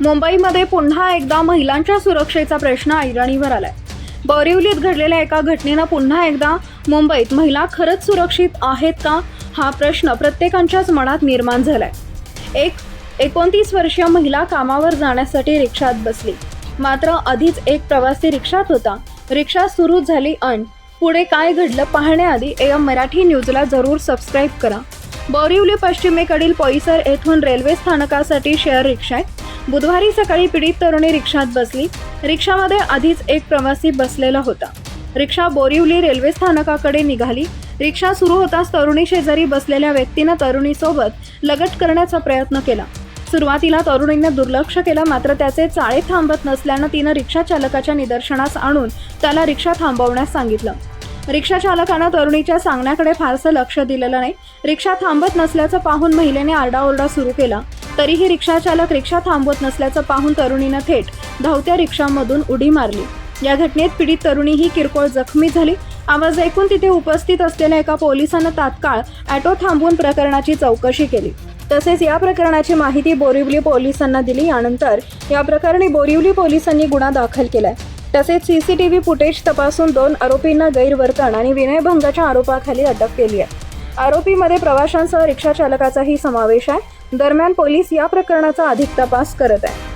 मुंबईमध्ये पुन्हा एकदा महिलांच्या सुरक्षेचा प्रश्न ऐरणीवर आलाय. बोरिवलीत घडलेल्या एका घटनेनं पुन्हा एकदा मुंबईत महिला खरंच सुरक्षित आहेत का? हा प्रश्न प्रत्येकांच्याच मनात निर्माण झालाय. एक एकोणतीस वर्षीय महिला कामावर जाण्यासाठी रिक्षात बसली. मात्र आधीच एक प्रवासी रिक्षात होता. रिक्षा सुरू झाली अन पुढे काय घडलं पाहण्याआधी एम मराठी न्यूजला जरूर सबस्क्राईब करा. बोरिवली पश्चिमेकडील पोईसर येथून रेल्वे स्थानकासाठी शेअर रिक्षा आहे. बुधवारी सकाळी पीडित तरुणी रिक्षात बसली. रिक्षामध्ये आधीच एक प्रवासी बसलेला होता. रिक्षा बोरिवली रेल्वे स्थानकाकडे निघाली. रिक्षा सुरू होताच तरुणी शेजारी बसलेल्या व्यक्तीनं तरुणीसोबत लगट करण्याचा प्रयत्न केला. सुरुवातीला तरुणीने दुर्लक्ष केलं मात्र त्याचे चाळे थांबत नसल्यानं तिनं रिक्षा चालकाच्या निदर्शनास आणून त्याला रिक्षा थांबवण्यास सांगितलं. रिक्षा चालकानं तरुणीच्या सांगण्याकडे फारसं लक्ष दिलेलं नाही. रिक्षा थांबत नसल्याचं पाहून महिलेने आरडाओरडा सुरू केला. तरीही रिक्षा चालक रिक्षा थांबवत नसल्याचं पाहून तरुणीनं थेट धावत्या रिक्षामधून उडी मारली. या घटनेत पीडित तरुणी ही किरकोळ जखमी झाली. आवाज ऐकून तिथे उपस्थित असलेल्या एका पोलिसानं तात्काळ ॲटो थांबवून प्रकरणाची चौकशी केली. तसेच या प्रकरणाची माहिती बोरिवली पोलिसांना दिली. यानंतर या प्रकरणी बोरिवली पोलिसांनी गुन्हा दाखल केलाय. तसेच सीसीटीव्ही फुटेज तपासून दोन आरोपींना गैरवर्तन आणि विनयभंगाच्या आरोपाखाली अटक केली आहे. आरोपीमध्ये प्रवाशांसह रिक्षा चालकाचाही समावेश आहे. दरम्यान पोलीस या प्रकरणाचा अधिक तपास करत आहे